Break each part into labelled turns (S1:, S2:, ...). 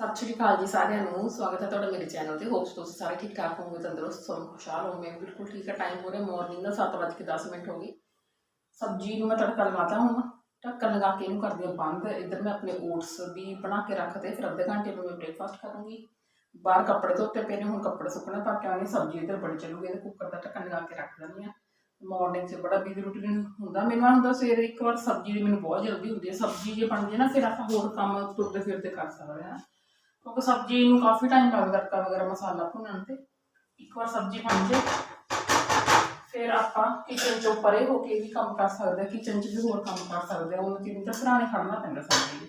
S1: ਸਤਿ ਸ਼੍ਰੀ ਅਕਾਲ ਜੀ ਸਾਰਿਆਂ ਨੂੰ। ਸਵਾਗਤ ਹੈ ਤੁਹਾਡਾ ਮੇਰੇ ਚੈਨਲ ਤੇ। ਹੋਪਸ ਤੁਸੀਂ ਸਾਰੇ ਠੀਕ ਠਾਕ ਹੋਵੋਗੇ, ਤੰਦਰੁਸਤ ਸਭ ਖੁਸ਼ਹਾਲ ਹੋਵੋਗੇ। ਬਿਲਕੁਲ ਠੀਕ ਹੈ ਟਾਈਮ ਹੋ ਰਿਹਾ ਮਾਰਨਿੰਗ ਦਾ 7:10 ਮਿੰਟ ਹੋ ਗਏ। ਸਬਜ਼ੀ ਨੂੰ ਮੈਂ ਤੜਕਾ ਲਗਾਤਾ ਹੁਣ। ਢੱਕਣ ਲਗਾ ਕੇ ਇਹਨੂੰ ਕਰਦੀ ਹਾਂ ਬੰਦ। ਇੱਧਰ ਮੈਂ ਆਪਣੇ ਓਟਸ ਵੀ ਬਣਾ ਕੇ ਰੱਖਦੇ ਫਿਰ ਅੱਧੇ ਘੰਟੇ ਨੂੰ ਮੈਂ ਬ੍ਰੇਕਫਾਸਟ ਕਰੂੰਗੀ। ਬਾਹਰ ਕੱਪੜੇ ਧੋਤੇ ਪਏ ਨੇ, ਹੁਣ ਕੱਪੜੇ ਸੁੱਕਣੇ ਪਾ ਕੇ ਆਉਣੀ। ਸਬਜ਼ੀ ਇੱਧਰ ਬੜੀ ਚੱਲੂਗੀ, ਇਹਦੇ ਕੁੱਕਰ ਦਾ ਢੱਕਣ ਲਗਾ ਕੇ ਰੱਖ ਦਿੰਦੀ ਹਾਂ। ਮਾਰਨਿੰਗ 'ਚ ਬੜਾ ਬਿਜ਼ੀ ਰੂਟੀਨ ਹੁੰਦਾ। ਮੈਨੂੰ ਐਂ ਹੁੰਦਾ ਸਵੇਰੇ ਇੱਕ ਵਾਰ ਸਬਜ਼ੀ ਦੀ ਮੈਨੂੰ ਬਹੁਤ ਜਲਦੀ ਹੁੰਦੀ ਹੈ। ਸਬਜ਼ੀ ਜੇ ਬਣ ਜੇ ਨਾ, ਫਿਰ ਆਪਾਂ ਹੋਰ ਕੰਮ ਤੁਰਦੇ ਫਿਰਦੇ ਕਰ ਸਕਦੇ ਹਾਂ। ਕਿਉਂਕਿ ਸਬਜ਼ੀ ਨੂੰ ਕਾਫੀ ਟਾਈਮ ਲੱਗਦਾ ਤੜਕਾ ਵਗੈਰਾ ਮਸਾਲਾ ਭੁੰਨਣ ਤੇ। ਇੱਕ ਵਾਰ ਸਬਜ਼ੀ ਬਣ ਜੇ, ਫਿਰ ਆਪਾਂ ਕਿਚਨ ਚੋਂ ਪਰੇ ਹੋ ਕੇ ਵੀ ਕੰਮ ਕਰ ਸਕਦੇ ਹਾਂ ਕਿਚਨ 'ਚ ਵੀ ਹੋਰ ਕੰਮ ਕਰ ਸਕਦੇ ਹਾਂ। ਉਹਨੂੰ ਕਿੰਨੀ ਤਾਂ ਸਰਾਣੇ ਖੜਨਾ ਪੈਂਦਾ ਸਬਜ਼ੀ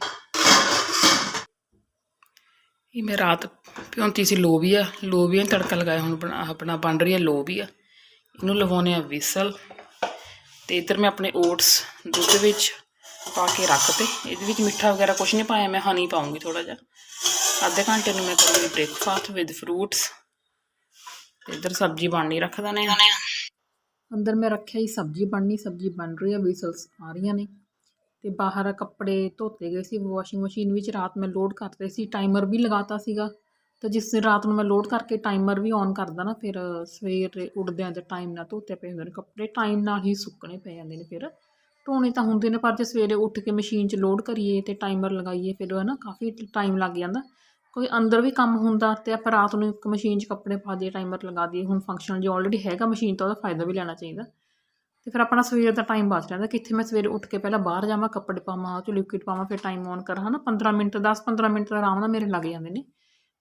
S1: ਇਹ ਮੈਂ ਰਾਤ ਭਿਉਂਤੀ ਸੀ ਲੋਬੀਆ ਲੋਬੀਆ ਨੂੰ ਤੜਕਾ ਲਗਾਇਆ, ਹੁਣ ਆਪਣਾ ਬਣ ਰਹੀ ਹੈ ਲੋਬੀਆ ਇਹਨੂੰ ਲਵਾਉਣੇ ਆ ਵਿਸਲ ਤੇ ਇਧਰ ਮੈਂ ਆਪਣੇ ਓਟਸ ਦੁੱਧ ਵਿੱਚ ਪਾ ਕੇ ਰੱਖਤੇ ਇਹਦੇ ਵਿੱਚ ਮਿੱਠਾ ਵਗੈਰਾ ਕੁਝ ਨਹੀਂ ਪਾਇਆ, ਮੈਂ ਹਨੀ ਪਾਉਂਗੀ ਥੋੜਾ ਜਿਹਾ। ਅੱਧੇ ਘੰਟੇ ਨੂੰ ਮੈਂ ਕਰੂੰਗੀ ਬ੍ਰੇਕਫਾਸਟ ਵਿਦ ਫਰੂਟਸ ਤੇ ਇੱਧਰ ਸਬਜ਼ੀ ਬਣਨੀ ਰੱਖ ਦਨੇ ਆ ਅੰਦਰ ਮੈਂ ਰੱਖਿਆ ਹੀ ਸਬਜ਼ੀ ਬਣਨੀ, ਸਬਜ਼ੀ ਬਣ ਰਹੀ ਹੈ ਵਿਸਲਸ ਆ ਰਹੀਆਂ ਨੇ। ਤੇ ਬਾਹਰ ਕੱਪੜੇ ਧੋਤੇ ਗਏ ਸੀ ਵਾਸ਼ਿੰਗ ਮਸ਼ੀਨ ਵਿੱਚ ਰਾਤ ਮੈਂ ਲੋਡ ਕਰਦੇ ਸੀ ਟਾਈਮਰ ਵੀ ਲਗਾਤਾ ਸੀਗਾ। ਤੇ ਜਿਸ ਦਿਨ ਰਾਤ ਨੂੰ ਮੈਂ ਲੋਡ ਕਰਕੇ ਟਾਈਮਰ ਵੀ ਔਨ ਕਰਦਾ ਨਾ, ਫਿਰ ਸਵੇਰੇ ਉੱਠਦਿਆਂ ਤੇ ਟਾਈਮ ਨਾਲ ਧੋਤੇ ਪਏ ਹੁੰਦੇ ਨੇ ਕੱਪੜੇ ਟਾਈਮ ਨਾਲ ਹੀ ਸੁੱਕਣੇ ਪੈ ਜਾਂਦੇ ਨੇ ਫਿਰ। ਧੋਣੇ ਤਾਂ ਹੁੰਦੇ ਨੇ, ਪਰ ਜੇ ਸਵੇਰੇ ਉੱਠ ਕੇ ਮਸ਼ੀਨ 'ਚ ਲੋਡ ਕਰੀਏ ਤੇ ਟਾਈਮਰ ਲਗਾਈਏ, ਫਿਰ ਹੈ ਨਾ ਕਾਫੀ ਟਾਈਮ ਲੱਗ ਜਾਂਦਾ। ਕੋਈ ਅੰਦਰ ਵੀ ਕੰਮ ਹੁੰਦਾ ਤੇ ਆਪਾਂ ਰਾਤ ਨੂੰ ਇੱਕ ਮਸ਼ੀਨ 'ਚ ਕੱਪੜੇ ਪਾ ਦਈਏ ਟਾਈਮਰ ਲਗਾ ਦਈਏ, ਹੁਣ ਫੰਕਸ਼ਨ ਜੇ ਆਲਰੇਡੀ ਹੈਗਾ ਮਸ਼ੀਨ ਤਾਂ ਉਹਦਾ ਫਾਇਦਾ ਵੀ ਲੈਣਾ ਚਾਹੀਦਾ। ਤੇ ਫਿਰ ਆਪਣਾ ਸਵੇਰ ਦਾ ਟਾਈਮ ਬਚ ਜਾਂਦਾ ਕਿੱਥੇ ਮੈਂ ਸਵੇਰੇ ਉੱਠ ਕੇ ਪਹਿਲਾਂ ਬਾਹਰ ਜਾਵਾਂ, ਕੱਪੜੇ ਪਾਵਾਂ ਉਹ 'ਚ ਲਿਕੁਇਡ ਪਾਵਾਂ, ਫਿਰ ਟਾਈਮ ਔਨ ਕਰਾਂ, ਹਨਾ 15 ਮਿੰਟ 10-15 ਮਿੰਟ ਦਾ ਆਰਾਮ ਨਾਲ ਮੇਰੇ ਲੱਗ ਜਾਂਦੇ ਨੇ।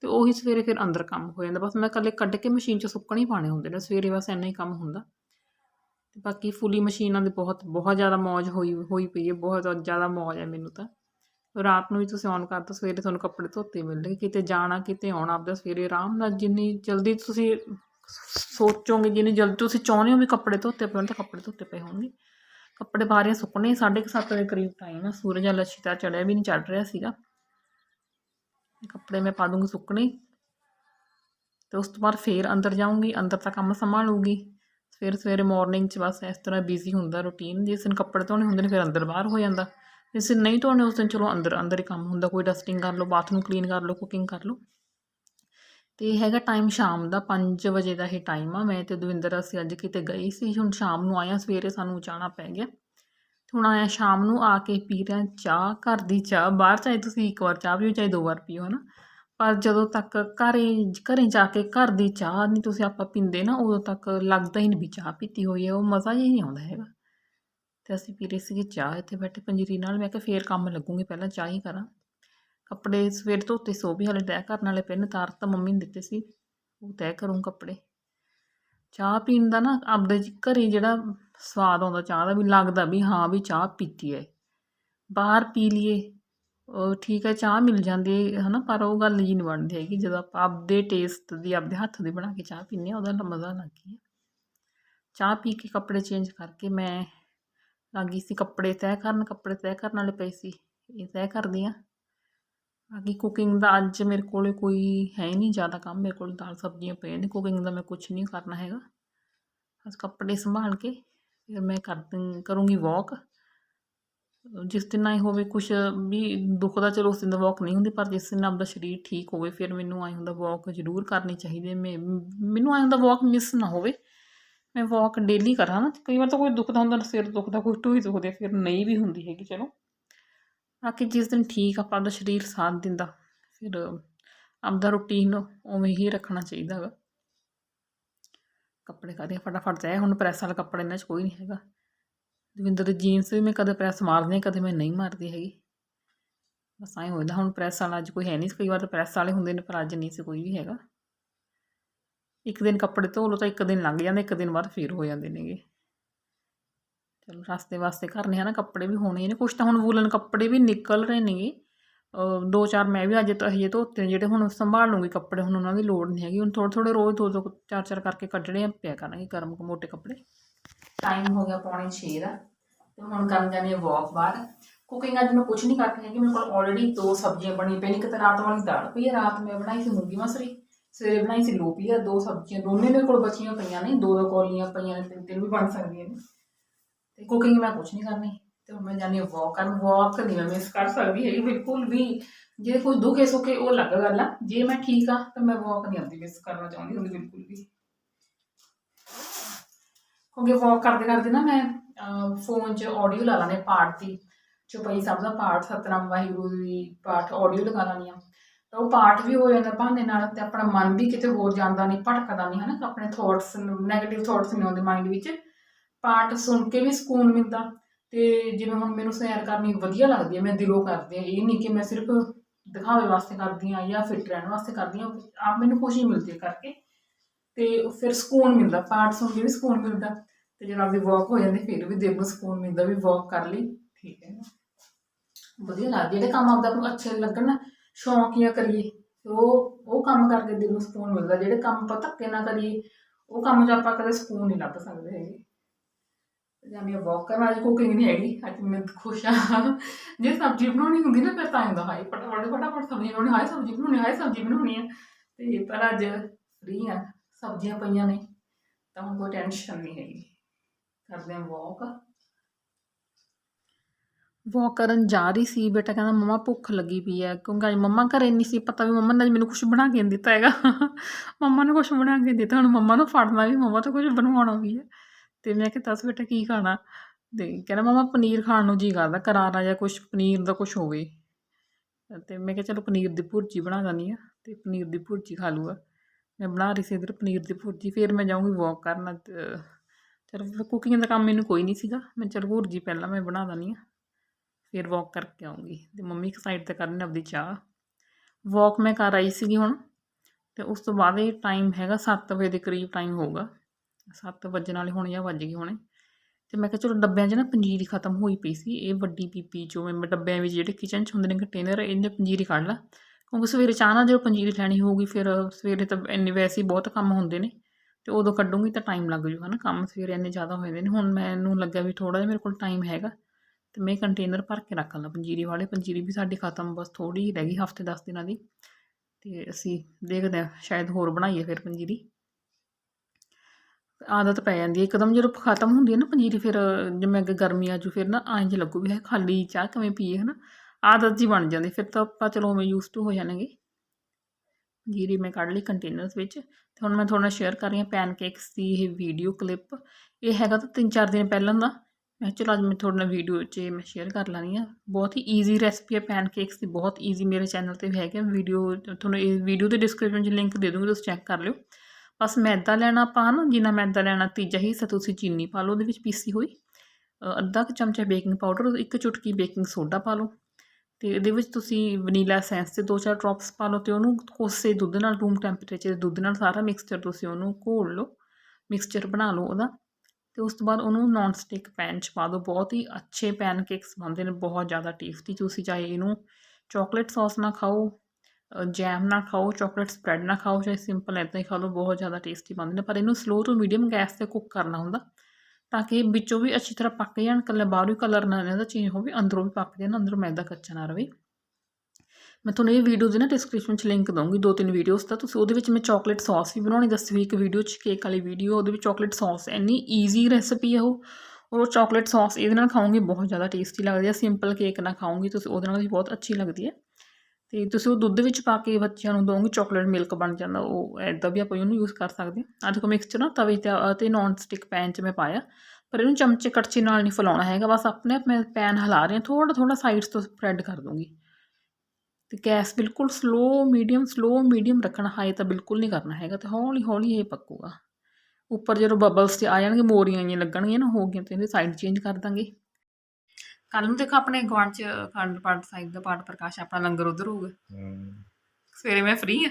S1: ਤੇ ਉਹੀ ਸਵੇਰੇ ਫਿਰ ਅੰਦਰ ਕੰਮ ਹੋ ਜਾਂਦਾ। ਬਸ ਮੈਂ ਇਕੱਲੇ ਕੱਢ ਕੇ ਮਸ਼ੀਨ 'ਚ ਸੁੱਕਣੇ ਹੀ ਪਾਣੇ ਹੁੰਦੇ ਨੇ, ਸਵੇਰੇ ਬਸ ਇੰਨਾ ਹੀ ਕੰਮ ਹੁੰਦਾ। ਤੇ ਬਾਕੀ ਫੁੱਲੀ ਮਸ਼ੀਨਾਂ ਦੀ ਬਹੁਤ ਬਹੁਤ ਜ਼ਿਆਦਾ ਮੌਜ ਹੋਈ ਹੋਈ ਪਈ ਹੈ, ਬਹੁਤ ਜ਼ਿਆਦਾ ਮੌਜ ਹੈ ਮੈਨੂੰ ਤਾਂ। ਰਾਤ ਨੂੰ ਵੀ ਤੁਸੀਂ ਔਨ ਕਰ ਦੋ ਸਵੇਰੇ ਤੁਹਾਨੂੰ ਕੱਪੜੇ ਧੋਤੇ ਮਿਲਣਗੇ, ਕਿਤੇ ਜਾਣਾ, ਕਿਤੇ ਆਉਣਾ, ਆਪਦਾ ਸਵੇਰੇ ਆਰਾਮ ਨਾਲ ਜਿੰਨੀ ਜਲਦੀ ਤੁਸੀਂ ਸੋਚੋਗੇ, ਜਿੰਨੀ ਜਲਦੀ ਤੁਸੀਂ ਚਾਹੁੰਦੇ ਹੋ ਵੀ ਕੱਪੜੇ ਧੋਤੇ ਪਏ ਹੋਣ ਤਾਂ ਕੱਪੜੇ ਧੋਤੇ ਪਏ ਹੋਣਗੇ। ਕੱਪੜੇ ਬਾਹਰ ਸੁੱਕਣੇ 7:30 ਦੇ ਕਰੀਬ ਟਾਈਮ ਆ ਸੂਰਜ ਹਾਲੇ ਛਿਤਾ ਚੜਿਆ ਵੀ ਨਹੀਂ ਚੜ ਰਿਹਾ ਸੀਗਾ। ਕੱਪੜੇ ਮੈਂ ਪਾ ਦੂੰਗੀ ਸੁੱਕਣੇ। ਤੇ ਉਸ ਤੋਂ ਬਾਅਦ ਫੇਰ ਅੰਦਰ ਜਾਊਂਗੀ, ਅੰਦਰ ਤਾਂ ਕੰਮ ਸੰਭਾਲੂਗੀ। ਫਿਰ ਸਵੇਰੇ ਮਾਰਨਿੰਗ 'ਚ ਬਸ ਇਸ ਤਰ੍ਹਾਂ ਬਿਜ਼ੀ ਹੁੰਦਾ ਰੁਟੀਨ ਜਿਸ ਦਿਨ ਕੱਪੜੇ ਧੋਣੇ ਹੁੰਦੇ ਨੇ ਫਿਰ ਅੰਦਰ ਬਾਹਰ ਹੋ ਜਾਂਦਾ। ਜਿਸ ਦਿਨ ਨਹੀਂ ਧੋਣੇ ਉਸ ਦਿਨ ਚਲੋ ਅੰਦਰ ਅੰਦਰ ਹੀ ਕੰਮ ਹੁੰਦਾ, ਕੋਈ ਡਸਟਿੰਗ ਕਰ ਲਓ ਬਾਥਰੂਮ ਕਲੀਨ ਕਰ ਲਓ ਕੁਕਿੰਗ ਕਰ ਲਓ। ਤੇ ਹੈਗਾ ਟਾਈਮ ਸ਼ਾਮ ਦਾ 5 ਵਜੇ ਦਾ ਇਹ ਟਾਈਮ ਆ। ਮੈਂ ਤੇ ਦਵਿੰਦਰ ਅਸੀਂ ਅੱਜ ਕਿਤੇ ਗਏ ਸੀ, ਹੁਣ ਸ਼ਾਮ ਨੂੰ ਆਇਆ ਸਵੇਰੇ ਸਾਨੂੰ ਜਾਣਾ ਪੈ ਗਿਆ। ਹੁਣ ਆਇਆ ਸ਼ਾਮ ਨੂੰ ਆ ਕੇ ਪੀ ਰਿਹਾ ਚਾਹ, ਘਰ ਦੀ ਚਾਹ। ਬਾਹਰ ਚਾਹੇ ਤੁਸੀਂ ਇੱਕ ਵਾਰ ਚਾਹ ਪੀਓ, ਚਾਹੇ ਦੋ ਵਾਰ ਪੀਓ, ਹਨਾ? ਪਰ ਜਦੋਂ ਤੱਕ ਘਰੇ ਘਰੇ ਜਾ ਕੇ ਘਰ ਦੀ ਚਾਹ ਨਹੀਂ ਤੁਸੀਂ ਆਪਾਂ ਪੀਂਦੇ ਨਾ, ਉਦੋਂ ਤੱਕ ਲੱਗਦਾ ਹੀ ਨਹੀਂ ਵੀ ਚਾਹ ਪੀਤੀ ਹੋਈ ਹੈ, ਉਹ ਮਜ਼ਾ ਹੀ ਨਹੀਂ ਆਉਂਦਾ ਹੈਗਾ। ਤੇ ਅਸੀਂ ਪੀ ਰਹੇ ਸੀਗੇ ਚਾਹ, ਇੱਥੇ ਬੈਠੇ ਪੰਜੀਰੀ ਨਾਲ, ਮੈਂ ਕਿਹਾ ਫੇਰ ਕੰਮ ਲੱਗੂਗੀ, ਪਹਿਲਾਂ ਚਾਹ ਹੀ ਕਰਾਂ। ਕੱਪੜੇ ਸਵੇਰ ਧੋਤੇ ਸੋ ਵੀ ਹਲੇ ਤੈਅ ਕਰਨ ਵਾਲੇ ਪੈਨ ਤਾਰ ਤਾਂ ਮੰਮੀ ਨੇ ਦਿੱਤੇ ਸੀ, ਉਹ ਤੈਅ ਕਰੂੰ ਕੱਪੜੇ। ਚਾਹ ਪੀਣ ਦਾ ਨਾ ਆਪਦੇ ਘਰੇ ਜਿਹੜਾ ਸਵਾਦ ਆਉਂਦਾ ਚਾਹ ਦਾ, ਵੀ ਲੱਗਦਾ ਵੀ ਹਾਂ ਵੀ ਚਾਹ ਪੀਤੀ ਹੈ। ਬਾਹਰ ਪੀ ਲਈਏ। ਠੀਕ ਹੈ, ਚਾਹ ਮਿਲ ਜਾਂਦੀ ਹੈ ਨਾ ਪਰ ਉਹ ਗੱਲ ਜੀ ਨਹੀਂ ਬਣਦੀ ਹੈਗੀ। ਜਦੋਂ ਆਪਾਂ ਆਪਦੇ ਟੇਸਟ ਦੀ, ਆਪਦੇ ਹੱਥ ਦੀ ਬਣਾ ਕੇ ਚਾਹ ਪੀਂਦੇ ਹਾਂ, ਉਹਦਾ ਮਜ਼ਾ ਅਲੱਗ ਹੀ ਹੈ। ਚਾਹ ਪੀ ਕੇ ਕੱਪੜੇ ਚੇਂਜ ਕਰਕੇ ਮੈਂ ਲੱਗੀ ਸੀ ਕੱਪੜੇ ਤੈਅ ਕਰਨ, ਕੱਪੜੇ ਤੈਅ ਕਰਨ ਵਾਲੇ ਪਏ ਸੀ, ਇਹ ਤੈਅ ਕਰਦੀ ਹਾਂ। ਬਾਕੀ ਕੁਕਿੰਗ ਦਾ ਅੱਜ ਮੇਰੇ ਕੋਲ ਕੋਈ ਹੈ ਨਹੀਂ ਜ਼ਿਆਦਾ ਕੰਮ, ਮੇਰੇ ਕੋਲ ਦਾਲ ਸਬਜ਼ੀਆਂ ਪਈਆਂ ਨੇ ਕੁਕਿੰਗ ਦਾ ਮੈਂ ਕੁਝ ਨਹੀਂ ਕਰਨਾ ਹੈਗਾ। ਬਸ ਕੱਪੜੇ ਸੰਭਾਲ ਕੇ ਫਿਰ ਮੈਂ ਕਰ, ਕਰੂੰਗੀ ਵਾਕ ਜਿਸ ਦਿਨ ਨਾ ਹੋਵੇ ਕੁਝ ਵੀ ਦੁੱਖ ਦਾ ਚਲੋ ਉਸ ਦਿਨ ਦਾ ਵਾਕ ਨਹੀਂ ਹੁੰਦੀ, ਪਰ ਜਿਸ ਦਿਨ ਆਪਦਾ ਸਰੀਰ ਠੀਕ ਹੋਵੇ, ਫਿਰ ਮੈਨੂੰ ਆਏ ਹੁੰਦਾ ਵਾਕ ਜ਼ਰੂਰ ਕਰਨੀ ਚਾਹੀਦੀ ਹੈ। ਮੈਂ, ਮੈਨੂੰ ਆਏ ਹੁੰਦਾ ਵਾਕ ਮਿਸ ਨਾ ਹੋਵੇ। ਮੈਂ ਵਾਕ ਡੇਲੀ ਕਰਾਂ ਨਾ, ਕਈ ਵਾਰ ਤਾਂ ਕੋਈ ਦੁਖਦਾ ਹੁੰਦਾ, ਸਿਰ ਦੁਖਦਾ ਕੋਈ ਟੂਈ ਦੁਖਦੇ ਫਿਰ ਨਹੀਂ ਵੀ ਹੁੰਦੀ ਹੈਗੀ, ਚਲੋ। ਬਾਕੀ ਜਿਸ ਦਿਨ ਠੀਕ ਆਪਾਂ ਦਾ ਸਰੀਰ ਸਾਥ ਦਿੰਦਾ, ਫਿਰ ਆਪਦਾ ਰੁਟੀਨ ਉਵੇਂ ਹੀ ਰੱਖਣਾ ਚਾਹੀਦਾ ਵਾ ਕੱਪੜੇ ਕਰਦੇ ਫਟਾਫਟ ਜਾਏ ਹੁਣ ਪ੍ਰੈਸ ਵਾਲਾ ਕੱਪੜਾ ਇਹਨਾਂ 'ਚ ਕੋਈ ਨਹੀਂ ਹੈਗਾ। ਦਵਿੰਦਰ ਦੀ ਜੀਨਸ ਵੀ ਮੈਂ ਕਦੇ ਪ੍ਰੈਸ ਮਾਰਦੀ ਕਦੇ ਮੈਂ ਨਹੀਂ ਮਾਰਦੀ ਹੈਗੀ। ਬਸ ਐਂ ਹੋਇਦਾ ਹੁਣ ਪ੍ਰੈਸ ਵਾਲਾ ਅੱਜ ਕੋਈ ਹੈ ਨਹੀਂ ਕਈ ਵਾਰ ਤਾਂ ਪ੍ਰੈਸ ਵਾਲੇ ਹੁੰਦੇ ਨੇ, ਪਰ ਅੱਜ ਨਹੀਂ ਸੀ ਕੋਈ ਵੀ ਹੈਗਾ। ਇੱਕ ਦਿਨ ਕੱਪੜੇ ਧੋ ਲਓ ਤਾਂ ਇੱਕ ਦਿਨ ਲੰਘ ਜਾਂਦਾ, ਇੱਕ ਦਿਨ ਬਾਅਦ ਫੇਰ ਹੋ ਜਾਂਦੇ ਨੇਗੇ। ਚਲੋ, ਰਸਤੇ ਵਾਸਤੇ ਕਰਨੇ ਹਨਾ, ਕੱਪੜੇ ਵੀ ਹੋਣੇ ਨੇ। ਕੁਛ ਤਾਂ ਹੁਣ ਵੂਲਨ ਕੱਪੜੇ ਵੀ ਨਿਕਲ ਰਹੇ ਨੇਗੇ। ਦੋ ਚਾਰ ਮੈਂ ਵੀ ਅੱਜ ਤਾਂ ਹਜੇ ਧੋਤੇ ਨੇ, ਜਿਹੜੇ ਹੁਣ ਸੰਭਾਲ ਲੂੰਗੀ ਕੱਪੜੇ, ਹੁਣ ਉਹਨਾਂ ਦੀ ਲੋੜ ਨਹੀਂ ਹੈਗੀ। ਹੁਣ ਥੋੜ੍ਹੇ ਥੋੜ੍ਹੇ ਰੋਜ਼ ਦੋ ਦੋ ਚਾਰ ਚਾਰ ਕਰਕੇ ਕੱਢਣੇ ਆ, ਪਿਆ ਕਰਾਂਗੇ ਗਰਮ ਮੋਟੇ ਕੱਪੜੇ। ਟਾਈਮ ਹੋ ਗਿਆ ਪੌਣੇ 6 ਦਾ। ਤੇ ਹੁਣ ਕਰਨ ਜਾਣੀ ਹੈ ਵਾਕ ਬਾਹਰ। ਕੁਕਿੰਗ ਅੱਜ ਮੈਂ ਕੁਝ ਨਹੀਂ ਕਰਦੀ ਹੈਗੀ, ਮੇਰੇ ਕੋਲ ਆਲਰੇਡੀ ਦੋ ਸਬਜ਼ੀਆਂ ਬਣੀ ਪਈਆਂ ਇੱਕ ਤਾਂ ਰਾਤ ਵਾਲੀ ਦਾਲ ਪਈ ਹੈ ਰਾਤ ਮੈਂ ਬਣਾਈ ਸੀ ਮੂੰਗੀ ਮਸਰੀ, ਸਵੇਰੇ ਬਣਾਈ ਸੀ ਲੋਪੀਆ ਦੋ ਸਬਜ਼ੀਆਂ, ਦੋਨੇ ਮੇਰੇ ਕੋਲ ਬਚੀਆਂ ਪਈਆਂ ਨੇ, ਦੋ ਦੋ ਕੌਲੀਆਂ ਪਈਆਂ ਨੇ, ਤਿੰਨ ਤਿੰਨ ਵੀ ਬਣ ਸਕਦੀਆਂ ਨੇ। ਤੇ ਕੁਕਿੰਗ ਮੈਂ ਕੁਝ ਨਹੀਂ ਕਰਨੀ, ਤੇ ਹੁਣ ਮੈਂ ਜਾਣੀ ਵਾਕ ਕਰਨ। ਵਾਕ ਨਹੀਂ ਮੈਂ ਮਿਸ ਕਰ ਸਕਦੀ ਹੈਗੀ, ਬਿਲਕੁਲ ਵੀ। ਜੇ ਕੋਈ ਦੁਖੇ ਸੁਖੇ ਉਹ ਅਲੱਗ ਗੱਲ ਆ। ਜੇ ਮੈਂ ਠੀਕ ਆ, ਤਾਂ ਮੈਂ ਵਾਕ ਨਹੀਂ ਆਉਂਦੀ ਮਿਸ ਕਰਨਾ ਚਾਹੁੰਦੀ ਹੁੰਦੀ, ਬਿਲਕੁਲ ਵੀ। ਕਿਉਂਕਿ ਵਾਕ ਕਰਦੇ ਕਰਦੇ ਨਾ ਮੈਂ ਫੋਨ 'ਚ ਆਡੀਓ ਲਾ ਲਾਣੇ ਪਾਠ ਦੀ ਚੁਪਈ ਸਾਹਿਬ ਦਾ ਪਾਠ ਸਤਨਾਮ ਵਾਹਿਗੁਰੂ ਦੀ ਪਾਠ ਆਡੀਓ ਲਗਾ ਲਾਣੀ ਆ। ਤਾਂ ਉਹ ਪਾਠ ਵੀ ਹੋ ਜਾਂਦਾ ਬਹਾਨੇ ਨਾਲ ਤੇ ਆਪਣਾ ਮਨ ਵੀ ਕਿਤੇ ਹੋਰ ਜਾਂਦਾ ਨਹੀਂ, ਭਟਕਦਾ ਨਹੀਂ, ਹਨਾ? ਆਪਣੇ ਥਾਟਸ ਨੈਗੇਟਿਵ ਥਾਟਸ ਨਹੀਂ ਆਉਂਦੇ ਮਾਈਂਡ ਵਿੱਚ। ਪਾਠ ਸੁਣ ਕੇ ਵੀ ਸਕੂਨ ਮਿਲਦਾ ਤੇ ਜਿਵੇਂ ਹੁਣ ਮੈਨੂੰ ਸੈਰ ਕਰਨੀ ਵਧੀਆ ਲੱਗਦੀ ਹੈ ਮੈਂ ਦਿਲੋਂ ਕਰਦੀ ਹਾਂ ਇਹ ਨਹੀਂ ਕਿ ਮੈਂ ਸਿਰਫ ਦਿਖਾਵੇ ਵਾਸਤੇ ਕਰਦੀ ਹਾਂ ਜਾਂ ਫਿਟ ਰਹਿਣ ਵਾਸਤੇ ਕਰਦੀ ਹਾਂ ਆਪ ਮੈਨੂੰ ਖੁਸ਼ੀ ਮਿਲਦੀ ਹੈ ਕਰਕੇ। ਤੇ ਫਿਰ ਸਕੂਨ ਮਿਲਦਾ, ਪਾਠ ਸੁਣ ਕੇ ਵੀ ਸਕੂਨ ਮਿਲਦਾ ਤੇ ਜਦੋਂ ਆਪਦੀ ਵਾਕ ਹੋ ਜਾਂਦੀ ਫਿਰ ਵੀ ਦਿਲ ਨੂੰ ਸਕੂਨ ਮਿਲਦਾ ਵੀ ਵਾਕ ਕਰ ਲਈ, ਠੀਕ ਹੈ। ਵਧੀਆ ਲੱਗਦਾ ਜਿਹੜੇ ਕੰਮ ਆਪਦਾ ਨੂੰ ਅੱਛੇ ਲੱਗਣ ਨਾ ਸ਼ੌਂਕੀਆਂ ਕਰੀਏ ਉਹ ਉਹ ਕੰਮ ਕਰਕੇ ਦਿਲ ਨੂੰ ਸਕੂਨ ਮਿਲਦਾ, ਜਿਹੜੇ ਕੰਮ ਆਪਾਂ ਧੱਕੇ ਨਾ ਕਰੀਏ, ਉਹ ਕੰਮ 'ਚ ਆਪਾਂ ਕਦੇ ਸਕੂਨ ਨਹੀਂ ਲੱਭ ਸਕਦੇ ਹੈਗੇ। ਜਾਨੀ ਵਾਕ ਕਰਨ ਅੱਜ ਕੁਕਿੰਗ ਨਹੀਂ ਹੈਗੀ, ਅੱਜ ਮੈਂ ਖੁਸ਼ ਹਾਂ। ਜੇ ਸਬਜ਼ੀ ਬਣਾਉਣੀ ਹੁੰਦੀ ਨਾ ਫਿਰ ਤਾਂ ਹੁੰਦਾ, ਹਾਏ ਫਟਾਫਟ ਫਟਾਫਟ ਸਬਜ਼ੀ ਬਣਾਉਣੀ, ਹਾਏ ਸਬਜ਼ੀ ਬਣਾਉਣੀ, ਹਾਏ ਸਬਜ਼ੀ ਬਣਾਉਣੀ ਆ। ਤੇ ਪਰ ਅੱਜ ਫ੍ਰੀ ਆ। ਸਬਜ਼ੀਆਂ ਪਈਆਂ ਨੇ, ਤਾਂ ਹੁਣ ਕੋਈ ਟੈਨਸ਼ਨ ਨਹੀਂ ਹੈਗੀ। ਕਰਦੇ ਹਾਂ ਵਾਕ ਵਾਕ ਕਰਨ ਜਾ ਰਹੀ ਸੀ, ਬੇਟਾ ਕਹਿੰਦਾ, ਮਮਾ, ਭੁੱਖ ਲੱਗੀ ਪਈ ਹੈ। ਕਿਉਂਕਿ ਅੱਜ ਮਮਾ ਘਰੇ ਨਹੀਂ ਸੀ, ਪਤਾ ਵੀ ਮਮਾ ਨੇ ਮੈਨੂੰ ਕੁਝ ਬਣਾ ਕੇ ਨਹੀਂ ਦਿੱਤਾ ਹੈਗਾ। ਮਮਾ ਨੇ ਕੁਝ ਬਣਾ ਕੇ ਦਿੱਤਾ, ਹੁਣ ਮਮਾ ਨੂੰ ਫੜਨਾ ਵੀ, ਮਮਾ ਤੋਂ ਕੁਝ ਬਣਵਾਉਣਾ ਵੀ ਹੈ। ਤੇ ਮੈਂ ਕਿਹਾ, ਦੱਸ ਬੇਟਾ, ਕੀ ਖਾਣਾ? ਤੇ ਕਹਿੰਦਾ, ਮਮਾ, ਪਨੀਰ ਖਾਣ ਨੂੰ ਜੀ ਕਰਦਾ, ਕਰਾਰਾ ਜਾਂ ਕੁਝ ਪਨੀਰ ਦਾ ਕੁਝ ਹੋਵੇ। ਤੇ ਮੈਂ ਕਿਹਾ, ਚਲੋ, ਪਨੀਰ ਦੀ ਭੁਰਜੀ ਬਣਾ ਦਿੰਦੀ ਆ ਤੇ ਪਨੀਰ ਦੀ ਭੁਰਜੀ ਖਾ ਲੂਗਾ ਮੈਂ ਬਣਾ ਰਹੀ ਸੀ ਇੱਧਰ ਪਨੀਰ ਦੀ ਭੁਰਜੀ, ਫਿਰ ਮੈਂ ਜਾਊਂਗੀ ਵਾਕ ਕਰਨ ਚਲੋ ਕੁਕਿੰਗ ਦਾ ਕੰਮ ਮੈਨੂੰ ਕੋਈ ਨਹੀਂ ਸੀਗਾ। ਮੈਂ ਚਲ ਭੁਰਜੀ ਪਹਿਲਾਂ ਮੈਂ ਬਣਾ ਦਿੰਦੀ ਆ ਫਿਰ ਵਾਕ ਕਰਕੇ ਆਉਂਗੀ ਤੇ ਮੰਮੀ ਇੱਕ ਸਾਈਡ ਤੇ ਕਰਨ ਆਪਦੀ ਚਾਹ। ਵਾਕ ਮੈਂ ਕਰ ਆਈ ਸੀਗੀ ਹੁਣ ਤੇ ਉਸ ਤੋਂ ਬਾਅਦ ਇਹ ਟਾਈਮ ਹੈਗਾ 7 ਵਜੇ ਦੇ ਕਰੀਬ ਟਾਈਮ ਹੋਊਗਾ। 7 ਵਜਣ ਵਾਲੇ ਹੁਣ ਜਾਂ ਵੱਜ ਗਏ ਹੋਣੇ। ਤੇ ਮੈਂ ਕਿਹਾ ਚਲੋ ਡੱਬਿਆਂ 'ਚ ਨਾ ਪੰਜੀਰੀ ਖਤਮ ਹੋਈ ਪਈ ਸੀ, ਇਹ ਵੱਡੀ ਪੀਪੀ ਚੋਂ ਮੈਂ ਡੱਬਿਆਂ ਵਿੱਚ ਜਿਹੜੇ ਕਿਚਨ 'ਚ ਹੁੰਦੇ ਨੇ ਕੰਟੇਨਰ ਇਹਨੇ ਪੰਜੀਰੀ ਕੱਢ ਲਾ। ਕਿਉਂਕਿ ਸਵੇਰੇ ਚਾਹ ਨਾਲ ਜਦੋਂ ਪੰਜੀਰੀ ਲੈਣੀ ਹੋਊਗੀ, ਫਿਰ ਸਵੇਰੇ ਤਾਂ ਇੰਨੇ ਵੈਸੇ ਹੀ ਬਹੁਤ ਕੰਮ ਹੁੰਦੇ ਨੇ, ਤੇ ਉਦੋਂ ਕੱਢੂੰਗੀ ਤਾਂ ਟਾਈਮ ਲੱਗ ਜੂ ਨਾ, ਕੰਮ ਸਵੇਰੇ ਇੰਨੇ ਜ਼ਿਆਦਾ ਹੋਏ ਨੇ, ਹੁਣ ਮੈਨੂੰ ਲੱਗਿਆ ਵੀ ਥੋੜਾ ਜਿਹਾ ਮੇਰੇ ਕੋਲ ਟਾਈਮ ਹੈਗਾ, ਤੇ ਮੈਂ ਕੰਟੇਨਰ ਭਰ ਕੇ ਰੱਖ ਲਾਂ ਪੰਜੀਰੀ ਵਾਲੇ, ਪੰਜੀਰੀ ਵੀ ਸਾਡੀ ਖਤਮ ਬਸ ਥੋੜੀ ਰਹਿ ਗਈ ਹਫ਼ਤੇ 10 ਦਿਨਾਂ ਦੀ, ਤੇ ਅਸੀਂ ਦੇਖਦੇ ਹਾਂ, ਸ਼ਾਇਦ ਹੋਰ ਬਣਾਈਏ ਫਿਰ ਪੰਜੀਰੀ। ਆਦਤ ਪੈ ਜਾਂਦੀ ਹੈ, ਇੱਕਦਮ ਜਦੋਂ ਖਤਮ ਹੁੰਦੀ ਹੈ ਨਾ ਪੰਜੀਰੀ, ਫਿਰ ਜਿਵੇਂ ਅੱਗੇ ਗਰਮੀ ਆ ਜੂ, ਫਿਰ ਨਾ ਐਂ ਜਿਹਾ ਲੱਗੂ ਵੀ ਹੈ, ਖਾਲੀ ਚਾਹ ਕਿਵੇਂ ਪੀਏ, ਹਨਾ? ਆਦਤ ਜੀ ਬਣ ਜਾਂਦੀ, ਫਿਰ ਤਾਂ ਆਪਾਂ ਚਲੋ ਉਵੇਂ ਯੂਜ਼ ਟੂ ਹੋ ਜਾਣਗੇ। ਜੀਰੀ ਮੈਂ ਕੱਢ ਲਈ ਕੰਟੇਨਰਸ ਵਿੱਚ ਤੇ ਹੁਣ ਮੈਂ ਤੁਹਾਡੇ ਨਾਲ ਸ਼ੇਅਰ ਕਰ ਰਹੀ ਹਾਂ ਪੈਨਕੇਕਸ ਦੀ ਇਹ ਵੀਡੀਓ ਕਲਿੱਪ ਇਹ ਹੈਗਾ ਤਾਂ 3-4 ਦਿਨ ਪਹਿਲਾਂ ਦਾ। ਮੈਂ ਚਲੋ ਅੱਜ ਮੈਂ ਤੁਹਾਡੇ ਨਾਲ ਵੀਡੀਓ 'ਚ ਮੈਂ ਸ਼ੇਅਰ ਕਰ ਲਾਂਗੀ ਆ ਬਹੁਤ ਹੀ ਈਜ਼ੀ ਰੈਸਪੀ ਹੈ ਪੈਨਕੇਕਸ ਦੀ, ਬਹੁਤ ਈਜ਼ੀ ਮੇਰੇ ਚੈਨਲ ਤੇ ਵੀ ਹੈਗੇ ਵੀਡੀਓ ਤੁਹਾਨੂੰ ਇਹ ਵੀਡੀਓ ਦੇ ਡਿਸਕ੍ਰਿਪਸ਼ਨ 'ਚ ਲਿੰਕ ਦੇ ਦੂੰਗੀ, ਤੁਸੀਂ ਚੈੱਕ ਕਰ ਲਿਓ। ਬਸ ਮੈਦਾ ਲੈਣਾ ਆਪਾਂ ਨਾ, ਜਿੰਨਾ ਮੈਦਾ ਲੈਣਾ ਤੀਜਾ ਹਿੱਸਾ, ਤੁਸੀਂ ਚੀਨੀ ਪਾ ਲਓ, ਉਹਦੇ ਵਿੱਚ ਪੀਸੀ ਹੋਈ। ਅੱਧਾ ਕੁ ਚਮਚਾ ਬੇਕਿੰਗ ਪਾਊਡਰ ਇੱਕ ਚੁਟਕੀ ਬੇਕਿੰਗ ਸੋਡਾ ਪਾ ਲਓ। ਤੇ ਇਹਦੇ ਵਿੱਚ ਤੁਸੀਂ ਵਨੀਲਾ ਸੈਂਸ 'ਤੇ ਦੋ ਚਾਰ ਡ੍ਰੌਪਸ ਪਾ ਲਓ ਤੇ ਉਹਨੂੰ ਕੋਸੇ ਦੁੱਧ ਨਾਲ ਰੂਮ ਟੈਂਪਰੇਚਰ ਦੇ ਦੁੱਧ ਨਾਲ ਸਾਰਾ ਮਿਕਸਚਰ ਤੁਸੀਂ ਉਹਨੂੰ ਘੋਲ ਲਓ ਮਿਕਸਚਰ ਬਣਾ ਲਓ ਉਹਦਾ ਤੇ ਉਸ ਤੋਂ ਬਾਅਦ ਉਹਨੂੰ ਨਾਨ ਸਟਿਕ ਪੈਨ 'ਚ ਪਾ ਦਿਓ। ਬਹੁਤ ਹੀ ਅੱਛੇ ਪੈਨ ਕੇਕਸ ਬਣਦੇ ਨੇ, ਬਹੁਤ ਜ਼ਿਆਦਾ ਟੇਸਟੀ ਤੁਸੀਂ ਚਾਹੇ ਇਹਨੂੰ ਚਾਕਲੇਟ ਸੌਸ ਨਾਲ ਖਾਓ ਜੈਮ ਨਾਲ ਖਾਓ ਚਾਕਲੇਟ ਸਪਰੈਡ ਨਾਲ ਖਾਓ, ਚਾਹੇ ਸਿੰਪਲ ਇੱਦਾਂ ਹੀ ਖਾ ਲਓ, ਬਹੁਤ ਜ਼ਿਆਦਾ ਟੇਸਟੀ ਬਣਦੇ ਨੇ। ਪਰ ਇਹਨੂੰ ਸਲੋ ਟੂ ਮੀਡੀਅਮ ਗੈਸ ਤੇ ਕੁੱਕ ਕਰਨਾ ਹੁੰਦਾ। ਤਾਂ ਕਿ ਵਿੱਚੋਂ ਵੀ ਅੱਛੀ ਤਰ੍ਹਾਂ ਪੱਕ ਜਾਣ ਕੱਲਾ ਬਾਹਰੋਂ ਹੀ ਕਲਰ ਨਾ ਇਹਨਾਂ ਦਾ ਚੇਂਜ ਹੋਵੇ, ਅੰਦਰੋਂ ਵੀ ਪੱਕ ਜਾਣ, ਅੰਦਰੋਂ ਮੈਦਾ ਕੱਚਾ ਨਾ ਰਵੇ। ਮੈਂ ਤੁਹਾਨੂੰ ਇਹ ਵੀਡੀਓ ਦੀ ਨਾ ਡਿਸਕ੍ਰਿਪਸ਼ਨ 'ਚ ਲਿੰਕ ਦਊਂਗੀ, ਦੋ ਤਿੰਨ ਵੀਡੀਓਜ਼ ਦਾ। ਤੁਸੀਂ ਉਹਦੇ ਵਿੱਚ ਮੈਂ ਚਾਕਲੇਟ ਸੌਸ ਵੀ ਬਣਾਉਣੀ, ਦੱਸੀ ਹੋਈ ਇੱਕ ਵੀਡੀਓ 'ਚ ਕੇਕ ਵਾਲੀ ਵੀਡੀਓ ਉਹਦੇ ਵਿੱਚ ਚਾਕਲੇਟ ਸੌਸ ਇੰਨੀ ਈਜ਼ੀ ਰੈਸਪੀ ਹੈ ਉਹ। ਔਰ ਉਹ ਚਾਕਲੇਟ ਸੌਸ ਇਹਦੇ ਨਾਲ ਖਾਓਗੇ, ਬਹੁਤ ਜ਼ਿਆਦਾ ਟੇਸਟੀ ਲੱਗਦੀ ਹੈ ਸਿੰਪਲ ਕੇਕ ਨਾਲ ਖਾਓਗੇ, ਤੁਸੀਂ ਉਹਦੇ ਨਾਲ ਵੀ ਬਹੁਤ ਅੱਛੀ ਲੱਗਦੀ ਹੈ ਤੇ ਤੁਸੀਂ ਉਹ ਦੁੱਧ ਵਿੱਚ ਪਾ ਕੇ ਬੱਚਿਆਂ ਨੂੰ ਦੋਗੇ ਚਾਕਲੇਟ ਮਿਲਕ ਬਣ ਜਾਂਦਾ, ਉਹ ਐਦਾਂ ਵੀ ਆਪਾਂ ਉਹਨੂੰ ਯੂਜ਼ ਕਰ ਸਕਦੇ ਹਾਂ। ਅੱਜ ਕੋ ਮਿਕਸਚਰ ਨਾ ਤਵੇ ਤੇ ਅਤੇ ਨੌਨ ਸਟਿਕ ਪੈਨ 'ਚ ਮੈਂ ਪਾਇਆ, ਪਰ ਇਹਨੂੰ ਚਮਚੇ ਕੜਛੀ ਨਾਲ ਨਹੀਂ ਫੈਲਾਉਣਾ ਹੈਗਾ, ਬਸ ਆਪਣੇ ਆਪ ਮੈਂ ਪੈਨ ਹਿਲਾ ਰਹੀ ਹਾਂ ਥੋੜਾ ਥੋੜਾ ਸਾਈਡਸ ਤੋਂ ਸਪਰੈਡ ਕਰ ਦੂੰਗੀ ਤੇ ਗੈਸ ਬਿਲਕੁਲ ਸਲੋ ਮੀਡੀਅਮ ਸਲੋ ਮੀਡੀਅਮ ਰੱਖਣਾ ਹਾਈ ਤਾਂ ਬਿਲਕੁਲ ਨਹੀਂ ਕਰਨਾ ਹੈਗਾ, ਤੇ ਹੌਲੀ ਹੌਲੀ ਇਹ ਪੱਕੂਗਾ। ਉੱਪਰ ਜਦੋਂ ਬਬਲਸ ਤੇ ਆ ਜਾਣਗੇ, ਮੋਰੀਆਂ ਜਿਹੀਆਂ ਲੱਗਣਗੀਆਂ ਨਾ, ਹੋ ਗਈਆਂ, ਤੇ ਇਹਦੇ ਸਾਈਡ ਚੇਂਜ ਕਰ ਦਾਂਗੇ। ਕੱਲ ਨੂੰ ਦੇਖੋ ਆਪਣੇ ਗੁਆਂਢ ਚ ਅਖੰਡ ਪਾਠ ਸਾਹਿਬ ਦਾ ਪਾਠ ਪ੍ਰਕਾਸ਼ ਆਪਣਾ ਲੰਗਰ ਉਧਰ ਹੋਊਗਾ।
S2: ਹਮ,
S1: ਸਵੇਰੇ ਮੈਂ ਫ੍ਰੀ ਆ।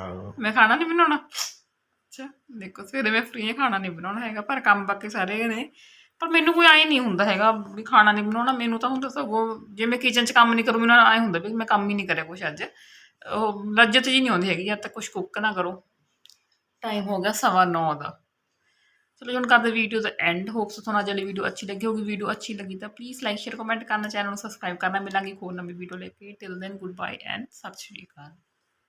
S2: ਆਹੋ।
S1: ਮੈਂ ਖਾਣਾ ਨਹੀਂ ਬਣਾਉਣਾ। ਅੱਛਾ ਦੇਖੋ ਸਵੇਰੇ ਮੈਂ ਫ੍ਰੀ ਆ ਖਾਣਾ ਨਹੀਂ ਬਣਾਉਣਾ ਹੈਗਾ ਪਰ ਕੰਮ ਬਾਕੀ ਸਾਰੇ ਨੇ। ਪਰ ਮੈਨੂੰ ਕੋਈ ਆਏ ਨਹੀਂ ਹੁੰਦਾ ਹੈਗਾ ਵੀ ਖਾਣਾ ਨਹੀਂ ਬਣਾਉਣਾ ਮੈਨੂੰ ਤਾਂ ਹੁੰਦਾ ਸਗੋਂ ਜੇ ਮੈਂ ਕਿਚਨ 'ਚ ਕੰਮ ਨਹੀਂ ਕਰੂੰ ਮੈਨੂੰ ਆਏ ਹੁੰਦਾ ਵੀ ਮੈਂ ਕੰਮ ਹੀ ਨਹੀਂ ਕਰਿਆ ਕੁਛ ਅੱਜ। ਉਹ ਲੱਜਤ ਜੀ ਨਹੀਂ ਆਉਂਦੀ ਹੈਗੀ ਜਦ ਤੱਕ ਕੁਛ ਕੁੱਕ ਨਾ ਕਰੋ। ਟਾਈਮ ਹੋ ਗਿਆ ਸਵਾ ਨੌ ਦਾ। ਚਲੋ ਜੀ, ਹੁਣ ਕਰਦੇ ਵੀਡੀਓ ਦਾ ਐਂਡ ਹੋਪਸ ਤੁਹਾਨੂੰ ਅੱਜ ਵਾਲੀ ਵੀਡੀਓ ਅੱਛੀ ਲੱਗੀ ਹੋਗੀ ਵੀਡੀਓ ਅੱਛੀ ਲੱਗੀ ਤਾਂ ਪਲੀਜ਼ ਲਾਈਕ ਸ਼ੇਅਰ ਕਮੈਂਟ ਕਰਨਾ ਚੈਨਲ ਨੂੰ ਸਬਸਕ੍ਰਾਈਬ ਕਰਨਾ। ਮਿਲਾਂਗੇ ਇੱਕ ਹੋਰ ਨਵੀਂ ਵੀਡੀਓ ਲੈ ਕੇ। Till then good bye and ਸਤਿ ਸ਼੍ਰੀ ਅਕਾਲ।